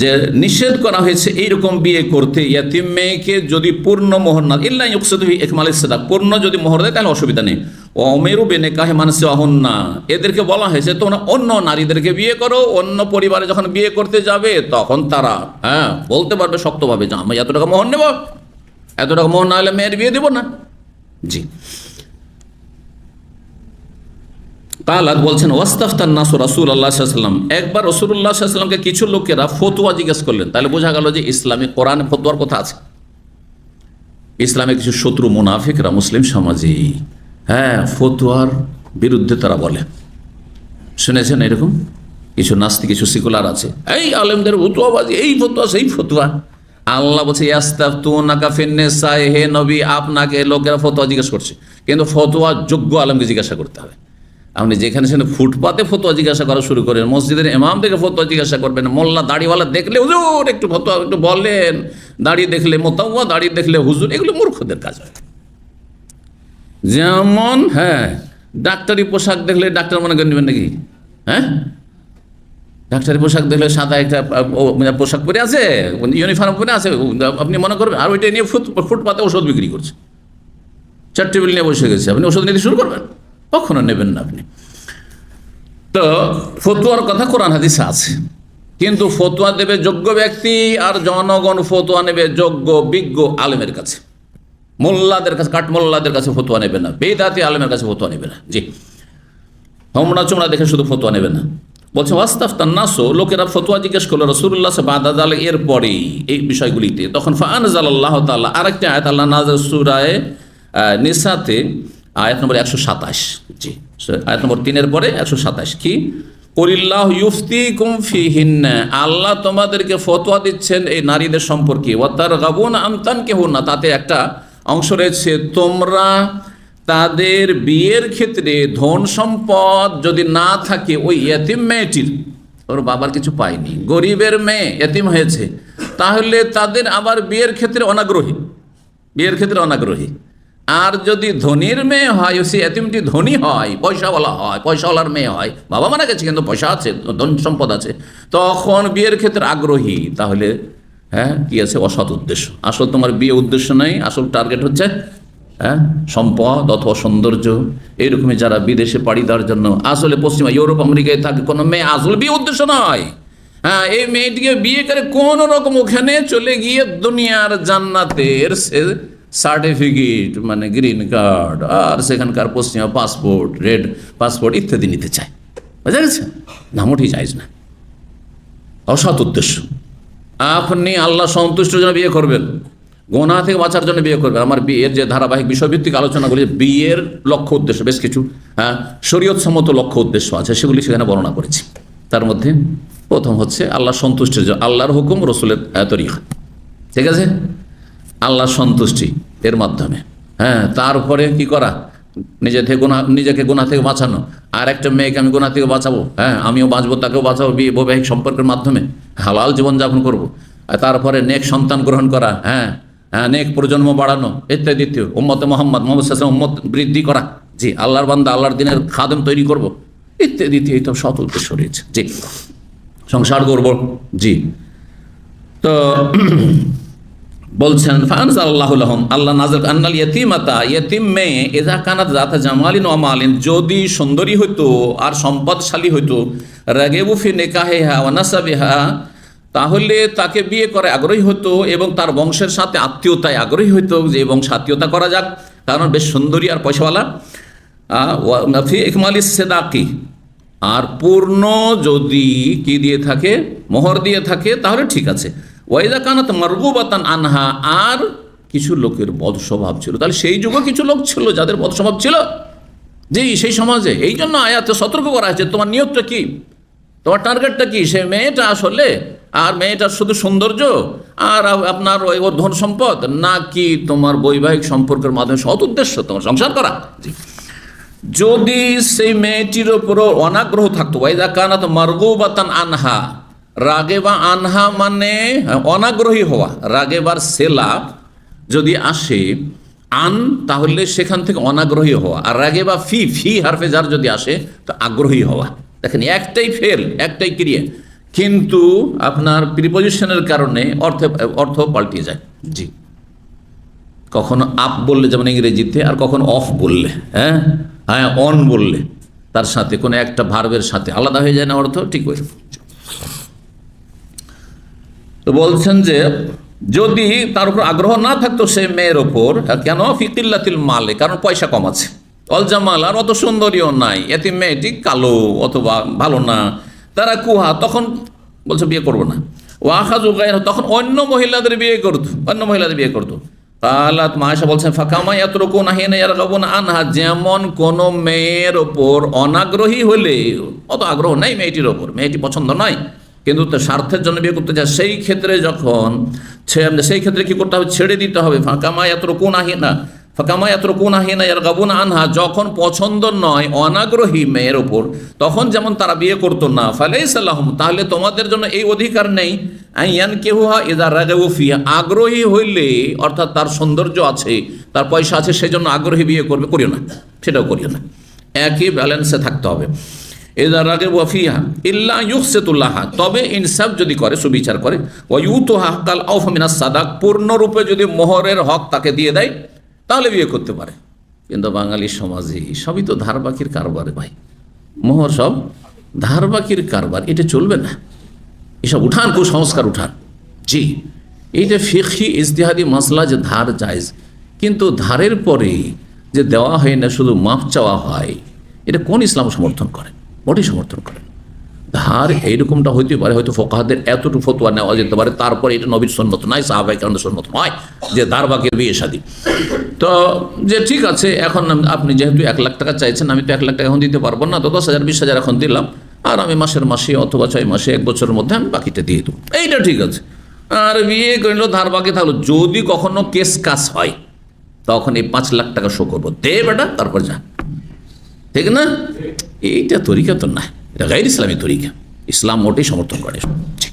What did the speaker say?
যে নিষেধ করা হয়েছে, এইরকম বিয়ে করতে ইয়াতিম মেয়েকে যদি পূর্ণ মোহর না ইল্লা ইউকসুদ্দি একমাল ইসলাম পূর্ণ যদি মোহর দেয়, তাহলে অসুবিধা নেই। অমেরু বেনে কাহে মানুষ না এদেরকে বলা হয়েছে, তোমরা অন্য নারীদেরকে বিয়ে করো, অন্য পরিবারে যখন বিয়ে করতে যাবে, তখন তারা হ্যাঁ বলতে পারবে শক্তভাবে যে আমি এত টাকা মোহর নেব এত টাকা মোহর না হলে মেয়ের বিয়ে দেবো না। জি। কালাত বলছেন, ওয়াস্তাফতান নাসু রাসুল আল্লাহ সাল্লাম একবার রসুল্লাহ সাল্লামকে কিছু লোকেরা ফতুয়া জিজ্ঞেস করলেন। তাহলে বোঝা গেল যে ইসলামী কোরআনে ফতুয়ার কথা আছে। ইসলামে কিছু শত্রু মুনাফিকরা মুসলিম সমাজে। হ্যাঁ ফতুয়ার বিরুদ্ধে তারা বলে। শুনেছেন এরকম? কিছু নাস্তি কিছু সিকুলার আছে। এই আলেমদের ফতুয়াবাজি, এই ফতুয়া, সেই ফতুয়া। আল্লাহ বলছে ইয়াস্তাফ তু নাকা ফিন্নেসায় হে নবী, আপনাকে লোকেরা ফতুয়া জিজ্ঞেস করছে। কিন্তু ফতুয়া যোগ্য আলমকে জিজ্ঞাসা করতে হবে। আপনি যেখানে সেখানে ফুটপাতে ফতোয়া জিজ্ঞাসা করা শুরু করেন, মসজিদের এমাম থেকে ফতোয়া জিজ্ঞাসা করবেন, মোল্লা দাড়িওয়ালা দেখলে হুজুর একটু ফতোয়া একটু বলেন, দাড়ি দেখলে মোতাউয়া দাড়ি দেখলে হুজুর, এগুলো মূর্খদের কাজ হয়। যেমন হ্যাঁ ডাক্তারি পোশাক দেখলে ডাক্তার মনে করে নেবেন নাকি? হ্যাঁ? ডাক্তারি পোশাক দেখলে সাদা একটা মানে পোশাক পরে আছে, ইউনিফর্ম পরে আছে, আপনি মনে করবেন, আর ওইটা নিয়ে ফুট, ফুটপাতে ওষুধ বিক্রি করছে। চার টেবিল নিয়ে বসে গেছে, আপনি ওষুধ নিতে শুরু করবেন? কখনো নেবেন না আপনি। তো ফতুয়ার কথা কোরআন হাদিসে আছে। কিন্তু ফতুয়া দেবে যোগ্য ব্যক্তি আর জনগণ ফতুয়া নেবে যোগ্য, বিজ্ঞ আলেমের কাছে। মোল্লাদের কাছে, কাঠমোল্লাদের কাছে ফতুয়া নেবে না। বেদাতি আলেমের কাছে ফতুয়া নেবে না। জি। হোমরা চোমরা দেখে শুধু ফতুয়া নেবে না। বলছে ওয়াস্তাফ তান্নাসো লোকেরা ফতুয়া জিজ্ঞেস করল রসুল্লাহ বাদাদাল এর পরেই এই বিষয়গুলিতে। তখন ফান আল্লাহ তাল্লাহ আরেকটা আয়াত, আল্লাহ নাজার সুরায় নিসাতে, আয়াত নম্বর একশো সাতাশ। জি। আয়াত নম্বর তিনের পরে একশো সাতাশ, কি? করিল্লাহ ইউফতি কুমফিহীন আল্লাহ তোমাদেরকে ফতোয়া দিচ্ছেন এই নারীদের সম্পর্কে। ওয়াতার গাবুন আমতান কেহ না তাতে একটা অংশ রয়েছে, তোমরা তাদের বিয়ের ক্ষেত্রে ধন সম্পদ যদি না থাকে, ওই এতিম মেয়েটির, ওর বাবার কিছু পায়নি, গরিবের মেয়ে এতিম হয়েছে, তাহলে তাদের আবার বিয়ের ক্ষেত্রে অনাগ্রহী, বিয়ের ক্ষেত্রে অনাগ্রহী। আর যদি ধনির মেয়ে হয় সে এতিমটি ধনী হয়, পয়সাওয়ালা হয়, পয়সাওয়ালার মেয়ে হয়, বাবা মারা গেছে কিন্তু পয়সা আছে, ধন সম্পদ আছে, তখন বিয়ের ক্ষেত্রে আগ্রহী। তাহলে হ্যাঁ কি আছে? অসৎ উদ্দেশ্য। আসল তোমার বিয়ে উদ্দেশ্য নেই, আসল টার্গেট হচ্ছে হ্যাঁ সম্পদ অথবা সৌন্দর্য। এইরকমই যারা বিদেশে পাড়ি দেওয়ার জন্য, আসলে পশ্চিমা ইউরোপ, আমেরিকায় থাকে, কোনো মেয়ে আসল বিয়ে উদ্দেশ্য নয়। হ্যাঁ এই মেয়েটিকে বিয়ে করে কোন রকম ওখানে চলে গিয়ে দুনিয়ার জান্নাতের সে সার্টিফিকেট মানে গ্রিন কার্ড আর সেখানকার পশ্চিমা পাসপোর্ট রেড পাসপোর্ট ইত্যাদি নিতে চায়। বুঝা গেছে? না, মোটেই চাইজ না। অসৎ উদ্দেশ্য। আপনি আল্লাহ সন্তুষ্টের জন্য বিয়ে করবেন। গোনা থেকে বাঁচার জন্য বিয়ে করবেন। আমার বিয়ের যে ধারাবাহিক বিষয়ভিত্তিক আলোচনাগুলি, বিয়ের লক্ষ্য উদ্দেশ্য, বেশ কিছু হ্যাঁ শরীয়ত সম্মত লক্ষ্য উদ্দেশ্য আছে, সেগুলি সেখানে বর্ণনা করেছি। তার মধ্যে প্রথম হচ্ছে আল্লাহ সন্তুষ্টির জন্য, আল্লাহর হুকুম রসুলের তরিকা। ঠিক আছে? আল্লাহ সন্তুষ্টি। এর মাধ্যমে। হ্যাঁ তারপরে কি করা? নিজে থেকে গোনা নিজেকে গোনা থেকে বাঁচানো। আর একটা মেয়েকে আমি গোনা থেকে বাঁচাবো? হ্যাঁ আমিও বাঁচবো, তাকেও বাঁচাবো, বিয়ে, বৈবাহিক সম্পর্কের মাধ্যমে। হালাল জীবনযাপন করব। আর তারপরে নেক সন্তান গ্রহণ করা। হ্যাঁ হ্যাঁ নেক প্রজন্ম বাড়ানো, ইত্যাদি ইত্যাদি। উম্মতে মোহাম্মদ মোহাম্মদ সাল্লাম উম্মত বৃদ্ধি করা। জি, আল্লাহর বান্দা আল্লাহর দিনের খাদেম তৈরি করব। ইত্যাদি তো সত উদ্দেশ্য রয়েছে জি, সংসার করব। জি, তো বলছেন ফানস আল্লাহ নাজর আন্নাল ইয়তিমাতা ইয়তিম মেয়ে এজা কানাত জাতা জামালিন ওয়ামালিন যদি সুন্দরী হইতো আর সম্পদশালী হইতো রাগেবুফি নেকাহে হা ওয়ানাসাবি হা তাহলে তাকে বিয়ে করে আগ্রহী হতো এবং তার বংশের সাথে আত্মীয়তায় আগ্রহী হতো যে বংশ আত্মীয়তা করা যাক, কারণ বেশ সুন্দরী আর পয়সাওয়ালা। ফি ইকমালি সেদাকি। আর পূর্ণ যদি কি দিয়ে থাকে, মোহর দিয়ে থাকে, তাহলে ঠিক আছে। ওয়াইদা কানাত মারগুবাতান আনহা, আর কিছু লোকের বদ স্বভাব ছিল। তাহলে সেই যুগে কিছু লোক ছিল যাদের বদ স্বভাব ছিল? জি, সেই সমাজে। এই জন্য আয়াতে সতর্ক করা হয়েছে, তোমার নিয়োগটা কি? তোমার টার্গেটটা কি? সে মেয়েটা আসলে, আর মেয়েটার শুধু সৌন্দর্য, আর আপনার ওর ধন সম্পদ, নাকি তোমার বৈবাহিক সম্পর্কের মাধ্যমে সৎ উদ্দেশ্য, তোমার সংসার করা? যদি সেই মেয়েটির ওপরও অনাগ্রহ থাকতো ওয়াইদা কানাত মারগুবাতান আনহা রাগে বা আনহা মানে অনাগ্রহী হওয়া। রাগে রাগেবার সেলা যদি আসে, আন তাহলে সেখান থেকে অনাগ্রহী হওয়া। আর রাগে বা ফি ফি হারফে যার যদি আসে, তো আগ্রহী হওয়া। দেখেন, একটাই ফেল, একটাই ক্রিয়া। কিন্তু আপনার প্রিপোজিশনের কারণে অর্থ অর্থ পাল্টিয়ে যায়। জি। কখনো আপ বললে, যেমন ইংরেজিতে, আর কখনো অফ বললে হ্যাঁ? হ্যাঁ অন বললে, তার সাথে কোনো একটা ভার্বের সাথে আলাদা হয়ে যায় না অর্থ, ঠিক হয়ে তো বলছেন যে, যদি তার উপর আগ্রহ না থাকতো সে মেয়ের ওপর কেন? ফিকিল্লাতিল মালে, কারণ পয়সা কম আছে। অলজামাল আর অত সুন্দরীও নাই। এতে মেয়েটি কালো, অথবা ভালো না। তারা কুহা, তখন বলছে, বিয়ে করব না। ও আখাজ উগায় তখন অন্য মহিলাদের বিয়ে করতো, অন্য মহিলাদের বিয়ে করতো। কালাত মায়েশা বলছেন, ফাঁকামা এতরকম নাহিয়ে নেই আর আনহা, যেমন কোন মেয়ের ওপর অনাগ্রহী হলে, অত আগ্রহ নাই মেয়েটির ওপর মেয়েটি পছন্দ নয়। কিন্তু স্বার্থের জন্য বিয়ে করতে চায়, সেই ক্ষেত্রে যখন ছে- সেই ক্ষেত্রে কি করতে হবে? ছেড়ে দিতে হবে। ফাঁকামা এতরকম নাহিয়ে না ফাঁকামা এতরকম নাহিয়ে না আর গাবুন আনহা, যখন পছন্দ নয়, অনাগ্রহী মেয়ের ওপর, তখন যেমন তারা বিয়ে করতো না ফালে সাল্লাহম তাহলে তোমাদের জন্য এই অধিকার নেই। আগ্রহী হইলে, অর্থাৎ তার সৌন্দর্য আছে, তার পয়সা আছে সেই জন্য আগ্রহী বিয়ে করবে, করিও না, সেটাও করিও না। একই ব্যালেন্সে থাকতে হবে। এদা রাগে ওয়াফিহা ইল্লা ইউকসেতুল্লাহা তবে ইনসাফ যদি করে, সুবিচার করে ও ইউতো হাকাল আউফমিনা সাদাক পূর্ণরূপে যদি মোহরের হক তাকে দিয়ে দেয়, তাহলে বিয়ে করতে পারে। কিন্তু বাঙালি সমাজে সবই তো ধারবাকির কারবারে ভাই। মোহর সব ধারবাকির কারবার, এটা চলবে না। এসব উঠান, কুসংস্কার উঠান। জি এইটা ফিখি ইজতিহাদি মশলা যে ধার জায়জ, কিন্তু ধারের পরে যে দেওয়া হয় না, শুধু মাপ চাওয়া হয়, এটা কোন ইসলাম সমর্থন করে? মোটেই সমর্থন করে ধার এইরকমটা হইতে পারে, হয়তো ফোকাহাদের এতটুকু ফতোয়া নেওয়া যেতে পারে, তারপরে এটা নবীর সন্ন্যত নয় সাহাবাই কারণে সন্ন্যত নয় যে ধার বাকির বিয়ে শাদী তো যে ঠিক আছে, এখন আপনি যেহেতু এক লাখ টাকা চাইছেন, আমি তো এক লাখ টাকা এখন দিতে পারব না, তো দশ হাজার, বিশ হাজার এখন দিলাম, আর আমি মাসের মাসে অথবা ছয় মাসে এক বছরের মধ্যে আমি বাকিটা দিয়ে দেবো। এইটা ঠিক আছে। আর বিয়ে করল, ধার বাকি থাকল, যদি কখনো কেস কাজ হয়, তখন এই পাঁচ লাখ টাকা শো করব। দে বেটা, তারপর যা। ঠিক না? এইটা তরিকা তো না এটা গাইর ইসলামী তরিকা। ইসলাম মোটেই সমর্থন করে ঠিক।